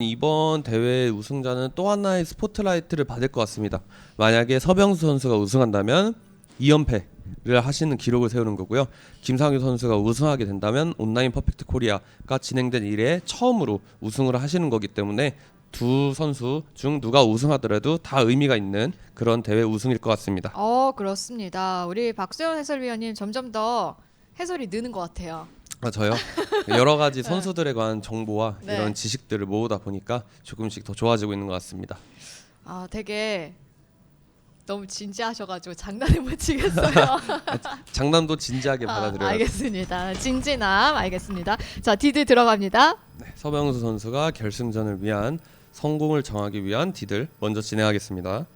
이번 대회 우승자는 또 하나의 스포트라이트를 받을 것 같습니다. 만약에 서병수 선수가 우승한다면 2연패를 하시는 기록을 세우는 거고요. 김상규 선수가 우승하게 된다면 온라인 퍼펙트 코리아가 진행된 이래 처음으로 우승을 하시는 거기 때문에 두 선수 중 누가 우승하더라도 다 의미가 있는 그런 대회 우승일 것 같습니다. 어 그렇습니다. 우리 박수현 해설위원님 점점 더 해설이 느는 것 같아요. 아 저요? 여러 가지 선수들에 관한 정보와 네. 이런 지식들을 모으다 보니까 조금씩 더 좋아지고 있는 것 같습니다. 아 되게 너무 진지하셔가지고 장난을 못 치겠어요. 장난도 진지하게 아, 받아들여요. 알겠습니다. 진지남 알겠습니다. 자 디드 들어갑니다. 네, 서병수 선수가 결승전을 위한 성공을 정하기 위한 디들 먼저 진행하겠습니다.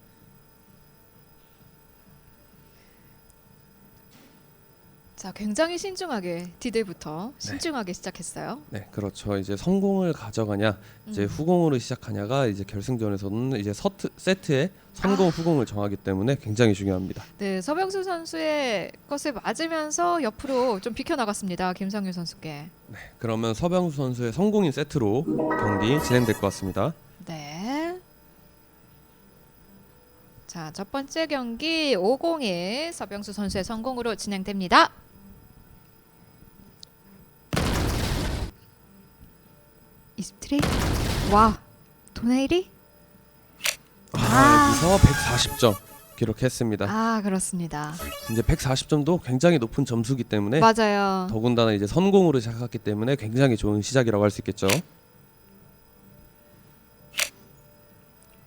자 굉장히 신중하게 디드부터 네. 신중하게 시작했어요. 네, 그렇죠. 이제 성공을 가져가냐, 이제 음. 후공으로 시작하냐가 이제 결승전에서는 이제 서트, 세트의 성공 후공을 정하기 때문에 굉장히 중요합니다. 네 서병수 선수의 것을 맞으면서 옆으로 좀 비켜 나갔습니다. 김상규 선수께. 네, 그러면 서병수 선수의 성공인 세트로 경기 진행될 것 같습니다. 네. 자, 첫 번째 경기 501 서병수 선수의 성공으로 진행됩니다. 이스트리 와 도네일이 아, 여기서 140점 기록했습니다. 아 그렇습니다. 이제 140점도 굉장히 높은 점수기 때문에 맞아요. 더군다나 이제 선공으로 시작했기 때문에 굉장히 좋은 시작이라고 할 수 있겠죠.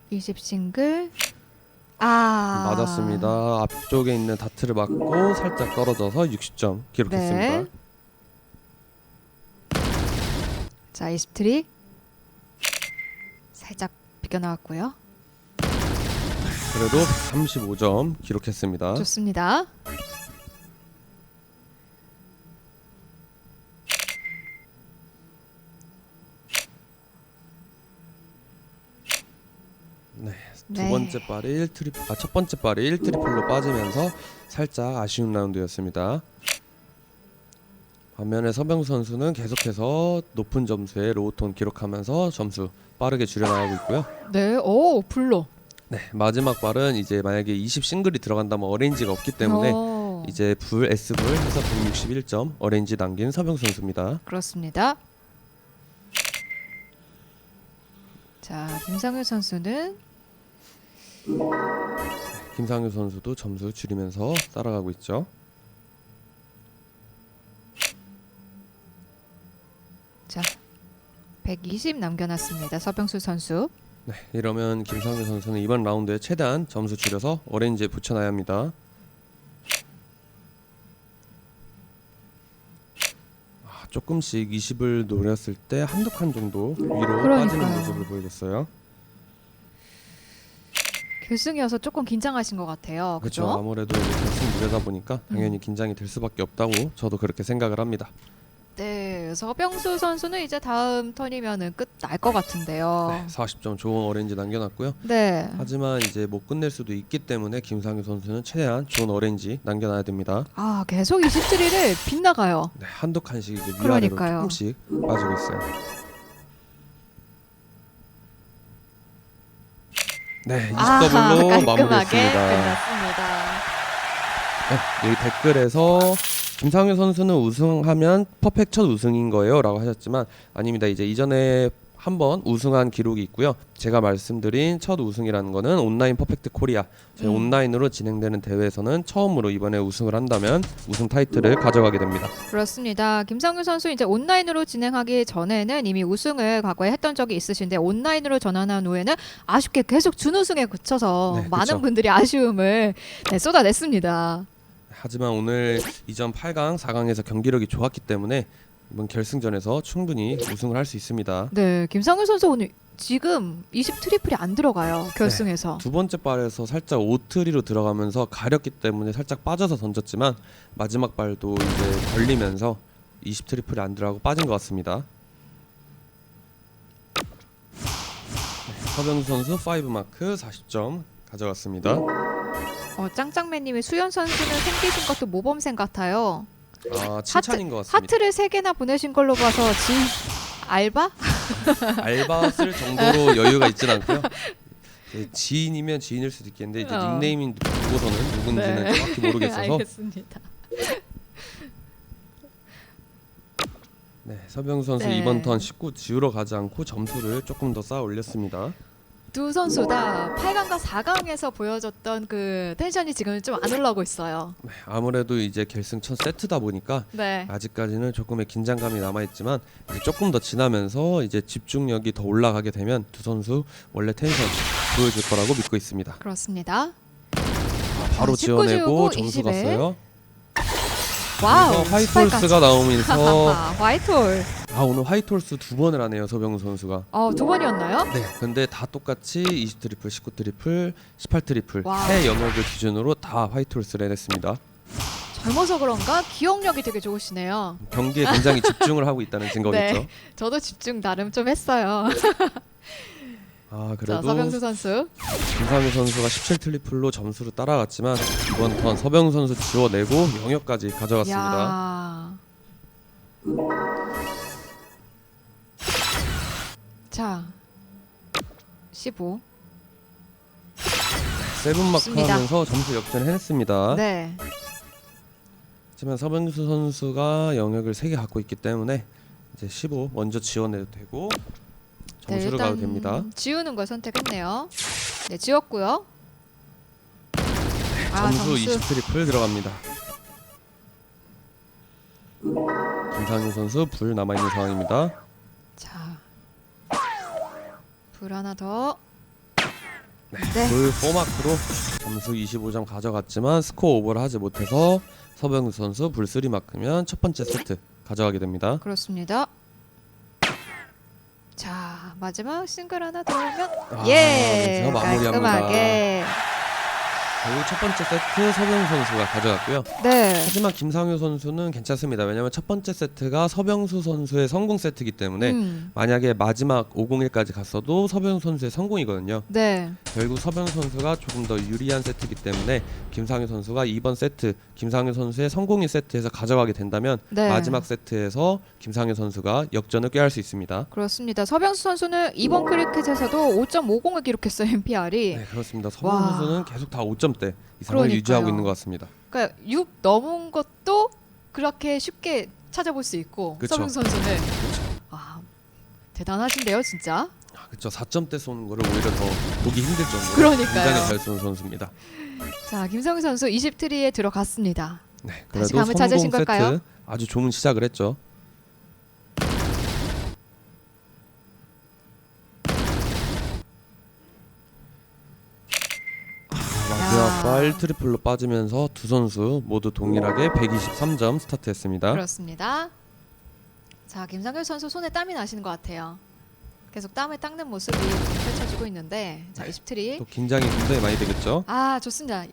20 싱글 아 맞았습니다. 앞쪽에 있는 다트를 맞고 살짝 떨어져서 60점 기록했습니다. 네. 자, 이스트리 살짝 비껴 나왔고요. 그래도 135점 기록했습니다. 좋습니다. 네. 두 네. 번째 발이 1 트리 아, 첫 번째 발이 1 트리플로 빠지면서 살짝 아쉬운 라운드였습니다. 반면에 서병수 선수는 계속해서 높은 점수의 로우톤 기록하면서 점수 빠르게 줄여나가고 있고요. 네, 오 블로. 네, 마지막 발은 이제 만약에 20 싱글이 들어간다면 어레인지가 없기 때문에 오, 이제 불 S불 해서 161점 어레인지 남긴 서병수 선수입니다. 그렇습니다. 자, 김상효 선수는 김상규 선수도 점수 줄이면서 따라가고 있죠. 자, 120 남겨놨습니다. 서병수 선수. 네, 이러면 김상규 선수는 이번 라운드에 최대한 점수 줄여서 어레인지에 붙여놔야 합니다. 아, 조금씩 20을 노렸을 때 한두 칸 정도 위로 빠지는 그러니까요. 모습을 보여줬어요. 결승이어서 조금 긴장하신 것 같아요. 그렇죠. 아무래도 결승 무대다 보니까 당연히 긴장이 될 수밖에 없다고 저도 그렇게 생각을 합니다. 네, 서병수 선수는 이제 다음 턴이면은 끝날 것 같은데요. 네, 40점 좋은 어레인지 남겨놨고요. 네. 하지만 이제 못 끝낼 수도 있기 때문에 김상규 선수는 최대한 좋은 어레인지 남겨놔야 됩니다. 아, 계속 20트리를 빗나가요. 네, 한두 칸씩 이제 위아래로 그러니까요. 조금씩 빠지고 있어요. 네, 20더블로 아하, 깔끔하게 마무리했습니다. 끝났습니다. 네, 여기 댓글에서 김상규 선수는 우승하면 퍼펙트 첫 우승인 거예요라고 하셨지만 아닙니다. 이제 이전에 한번 우승한 기록이 있고요. 제가 말씀드린 첫 우승이라는 거는 온라인 퍼펙트 코리아 저희 음. 온라인으로 진행되는 대회에서는 처음으로 이번에 우승을 한다면 우승 타이틀을 가져가게 됩니다. 그렇습니다. 김상규 선수 이제 온라인으로 진행하기 전에는 이미 우승을 과거에 했던 적이 있으신데 온라인으로 전환한 후에는 아쉽게 계속 준우승에 그쳐서 네, 많은 그쵸. 분들이 아쉬움을 네, 쏟아냈습니다. 하지만 오늘 이전 8강, 4강에서 경기력이 좋았기 때문에 이번 결승전에서 충분히 우승을 할 수 있습니다. 네, 김상규 선수 오늘 지금 20 트리플이 안 들어가요 결승에서. 두 번째 발에서 살짝 오트리로 들어가면서 가렸기 때문에 살짝 빠져서 던졌지만 마지막 발도 이제 걸리면서 20 트리플이 안 들어가고 빠진 것 같습니다. 네, 서병수 선수 5 마크 40점 가져갔습니다. 어, 짱짱맨님이 수현 선수는 생기신 것도 모범생 같아요. 아 칭찬인 것 같습니다. 하트를 세 개나 보내신 걸로 봐서 지 알바? 알바 쓸 정도로 여유가 있진 않고요. 이제 지인이면 지인일 수도 있겠는데 이제 어. 닉네임인 누구서는 누군지는 네. 정확히 모르겠어서 알겠습니다. 네, 서병수 선수 네. 이번 턴 19 지우러 가지 않고 점수를 조금 더 쌓아 올렸습니다. 두 선수 다 8강과 4강에서 보여줬던 그 텐션이 지금 좀 안 올라오고 있어요. 네, 아무래도 이제 결승 첫 세트다 보니까 네. 아직까지는 조금의 긴장감이 남아 있지만 이제 조금 더 지나면서 이제 집중력이 더 올라가게 되면 두 선수 원래 텐션 보여줄 거라고 믿고 있습니다. 그렇습니다. 아, 바로 아, 19 지어내고 지우고 점수 20에. 갔어요. 와우. 그래서 화이트홀스가 나오면서 화이트홀. 아 오늘 화이트홀스 두 번을 하네요 서병수 선수가. 어, 두 번이었나요? 네. 근데 다 똑같이 20 트리플, 19 트리플, 18 트리플 와우. 세 영역을 기준으로 다 화이트홀스를 해냈습니다. 젊어서 그런가 기억력이 되게 좋으시네요. 경기에 굉장히 집중을 하고 있다는 증거겠죠. 네. 저도 집중 나름 좀 했어요. 아 자, 그래도 서병수 선수. 김상희 선수가 17 트리플로 점수를 따라갔지만 이번 턴 서병수 선수 지워내고 영역까지 가져갔습니다. 야. 자. 15. 세븐 마크 좋습니다. 하면서 점수 역전해냈습니다. 네. 하지만 서병수 선수가 영역을 3개 갖고 있기 때문에 이제 15 먼저 지원해도 되고 네, 점수를 가도 됩니다. 지우는 걸 선택했네요. 네, 지웠고요. 아, 점수 20 트리플 들어갑니다. 김상윤 선수 불 남아 있는 상황입니다. 자. 불 하나 더. 네. 불 4마크로 점수 25점 가져갔지만 스코어 오버를 하지 못해서 서병수 선수 불 3 마크면 첫 번째 세트 가져가게 됩니다. 그렇습니다. 자, 마지막 싱글 하나 들어오면 아, 예. 그래서 마무리합니다. 깔끔하게. 결국 첫 번째 세트 서병수 선수가 가져갔고요. 네. 하지만 김상효 선수는 괜찮습니다. 왜냐하면 첫 번째 세트가 서병수 선수의 성공 세트이기 때문에 음. 만약에 마지막 501까지 갔어도 서병수 선수의 성공이거든요. 네. 결국 서병수 선수가 조금 더 유리한 세트이기 때문에 김상효 선수가 이번 세트 김상효 선수의 성공인 세트에서 가져가게 된다면 네. 마지막 세트에서 김상효 선수가 역전을 꾀할 수 있습니다. 그렇습니다. 서병수 선수는 이번 크리켓에서도 5.50을 기록했어요, MPR이. 네 그렇습니다. 서병수 와. 선수는 계속 다 5점대 이상을 그러니까요. 유지하고 있는 것 같습니다. 그러니까 6 넘은 것도 그렇게 쉽게 찾아볼 수 있고 그쵸. 서병수 선수는 아, 대단하신데요, 진짜. 아, 그렇죠. 4점대 쏘는 거를 오히려 더 보기 힘들 정도로 그러니까요. 굉장히 잘 쏘는 선수입니다. 자, 김성우 선수 20트리에 들어갔습니다. 네, 다시 그래도 감을 찾으신 성공 걸까요? 세트 아주 좋은 시작을 했죠. 마지막 야. 발 트리플로 빠지면서 두 선수 모두 동일하게 123점 스타트했습니다. 그렇습니다. 자, 김상규 선수 손에 땀이 나시는 것 같아요. 계속 땀을 닦는 모습이 펼쳐지고 있는데 자, 20트리. 또 긴장이 굉장히 많이 되겠죠. 아, 좋습니다.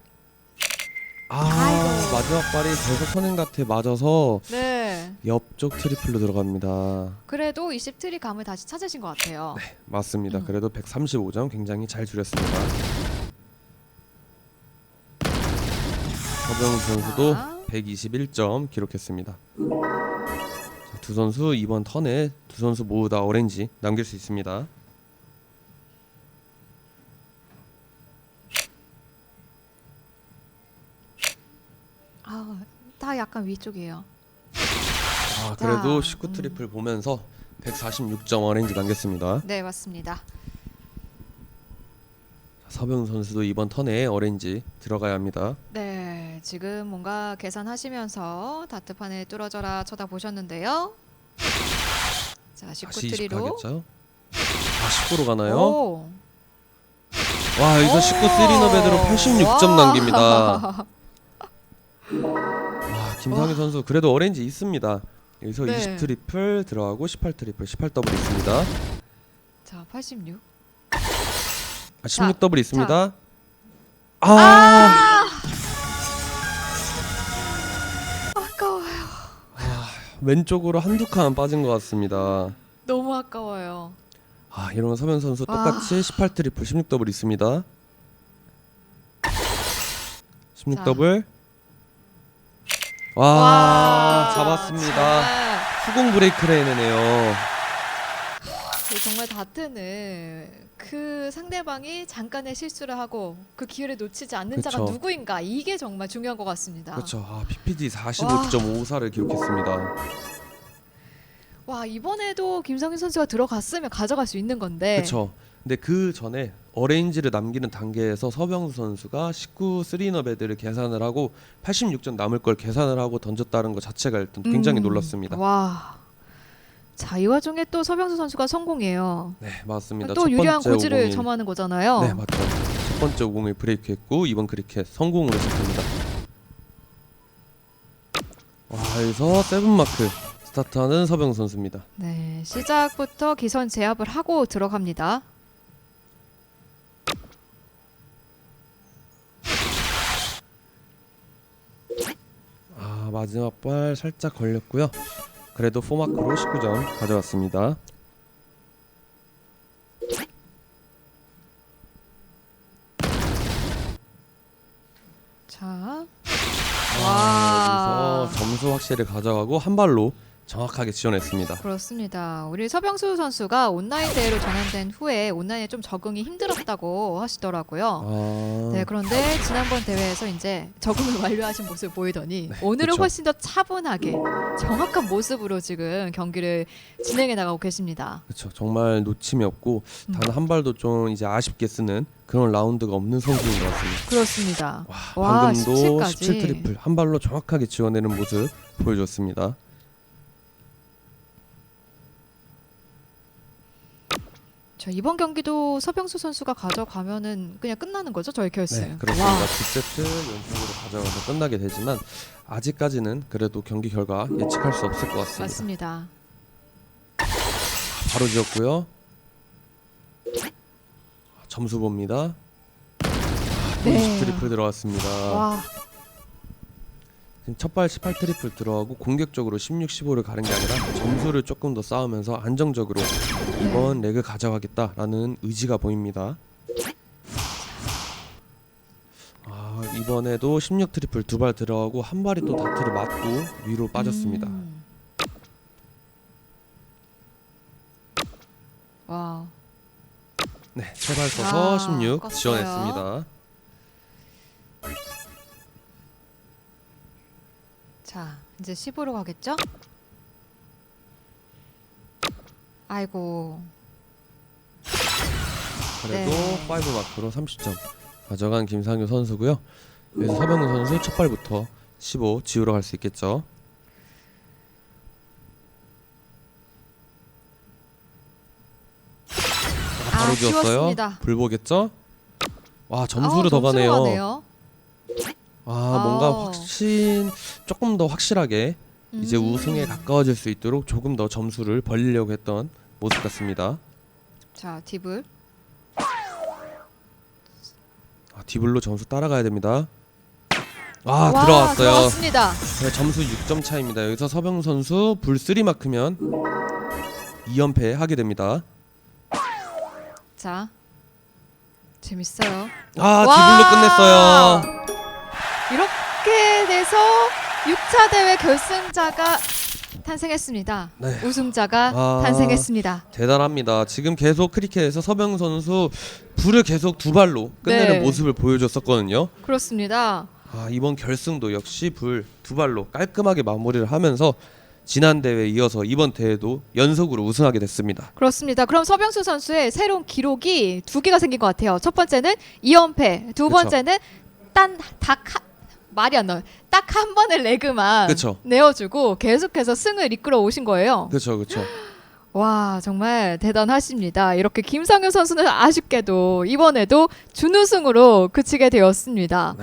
아 아이고. 마지막 발이 계속 선행같에 맞아서 네. 옆쪽 트리플로 들어갑니다. 그래도 20트리 감을 다시 찾으신 것 같아요. 맞습니다. 음. 그래도 135점 굉장히 잘 줄였습니다. 서병우 선수도 자. 121점 기록했습니다. 자, 두 선수 이번 턴에 두 선수 모두 다 오렌지 남길 수 있습니다. 아, 다 약간 위쪽이에요. 아, 그래도 자, 19 음. 트리플 보면서 146점 오렌지 남겼습니다. 네, 맞습니다. 서병우 선수도 이번 턴에 오렌지 들어가야 합니다. 네, 지금 뭔가 계산하시면서 다트판에 뚫어져라 쳐다보셨는데요. 자, 다시 20 19트리로. 가겠죠? 아, 19로 가나요? 오. 와, 여기서 19 쓰리너 베드로 86점 와. 남깁니다. 와, 김상희 와. 선수 그래도 오렌지 있습니다. 여기서 네. 20 트리플 들어가고 18 트리플, 18 더블 있습니다. 자, 86. 아, 16 더블 있습니다. 아, 왼쪽으로 한두 칸 빠진 것 같습니다. 너무 아까워요. 아, 이러면 서면 선수 아. 똑같이 18 트리플, 16 더블 있습니다. 16 자. 더블. 와, 잡았습니다. 정말. 후공 브레이크를 해내네요. 정말 다트는 그 상대방이 잠깐의 실수를 하고 그 기회를 놓치지 않는 자가 그쵸. 누구인가 이게 정말 중요한 것 같습니다. 그렇죠. 아, PPD 45.54를 기록했습니다. 와 이번에도 김성윤 선수가 들어갔으면 가져갈 수 있는 건데. 그렇죠. 근데 그 전에 어레인지를 남기는 단계에서 서병수 선수가 19 쓰리너 베드를 계산을 하고 86점 남을 걸 계산을 하고 던졌다는 것 자체가 일단 굉장히 음, 놀랐습니다. 와. 자, 이 와 중에 또 서병수 선수가 성공이에요. 네, 맞습니다. 또 첫 유리한 번째 고지를 50이 점하는 거잖아요. 네, 맞죠. 첫 번째 50을 브레이크했고 이번 크리켓 성공으로 시작합니다. 와, 여기서 세븐 마크 스타트하는 서병수 선수입니다. 네, 시작부터 기선 제압을 하고 들어갑니다. 아, 마지막 발 살짝 걸렸고요. 그래도 포마크로 19점 가져왔습니다. 자, 와. 와. 여기서 점수 확실히 가져가고 한 발로 정확하게 지원했습니다. 그렇습니다. 우리 서병수 선수가 온라인 대회로 전환된 후에 온라인에 좀 적응이 힘들었다고 하시더라고요. 아, 네, 그런데 지난번 대회에서 이제 적응을 완료하신 모습을 보이더니 오늘은 그쵸. 훨씬 더 차분하게 정확한 모습으로 지금 경기를 진행해 나가고 계십니다. 그렇죠. 정말 놓침이 없고 음. 단한 발도 좀 이제 아쉽게 쓰는 그런 라운드가 없는 선수인 것 같습니다. 그렇습니다. 와, 와, 방금도 17까지. 17 트리플 한 발로 정확하게 지원내는 모습 보여줬습니다. 자, 이번 경기도 서병수 선수가 가져가면은 그냥 끝나는 거죠, 저희 결승. 네, 그렇습니다. 와, 두 세트 연속으로 가져가서 끝나게 되지만 아직까지는 그래도 경기 결과 예측할 수 없을 것 같습니다. 맞습니다. 바로 지었고요. 점수 봅니다. 네. 20 트리플 들어왔습니다. 와, 지금 첫발 18 트리플 들어가고 공격적으로 16, 15를 가는 게 아니라 점수를 조금 더 쌓으면서 안정적으로 이번 레그 가져가겠다라는 의지가 보입니다. 아, 이번에도 16 트리플 두 발 들어가고 한 발이 또 다트를 맞고 위로 빠졌습니다. 음. 와, 네, 세발 써서 아, 16 껐어요. 지원했습니다. 자, 이제 10으로 가겠죠? 아이고, 그래도 네. 5 마크로 30점 가져간 김상규 선수고요. 여기서 서병우 선수 첫 발부터 15 지우러 갈 수 있겠죠. 아, 바로 아, 지웠어요. 지웠습니다. 불 보겠죠? 와 점수를 아, 더 점수로 가네요. 가네요. 아 뭔가 아. 확신 조금 더 확실하게 이제 음. 우승에 가까워질 수 있도록 조금 더 점수를 벌리려고 했던 모습 같습니다. 자, 딥을. 아, 디블로 점수 따라가야 됩니다. 아 와, 들어왔어요. 들어왔습니다. 네, 점수 6점 차입니다. 여기서 서병 선수 불 3마크면 2연패 하게 됩니다. 자, 재밌어요. 아 와! 디블로 끝냈어요. 이렇게 돼서 6차 대회 결승자가 탄생했습니다. 네. 우승자가 아. 탄생했습니다. 대단합니다. 지금 계속 크리켓에서 서병 선수 불을 계속 두 발로 끝내는 네. 모습을 보여줬었거든요. 그렇습니다. 아, 이번 결승도 역시 불 두 발로 깔끔하게 마무리를 하면서 지난 대회에 이어서 이번 대회도 연속으로 우승하게 됐습니다. 그렇습니다. 그럼 서병수 선수의 새로운 기록이 두 개가 생긴 것 같아요. 첫 번째는 2연패, 두 그쵸. 번째는 딴 닭 말이 안 나와요. 딱 한 번의 레그만 그쵸. 내어주고 계속해서 승을 이끌어 오신 거예요. 그렇죠, 그렇죠. 와 정말 대단하십니다. 이렇게 김상현 선수는 아쉽게도 이번에도 준우승으로 그치게 되었습니다.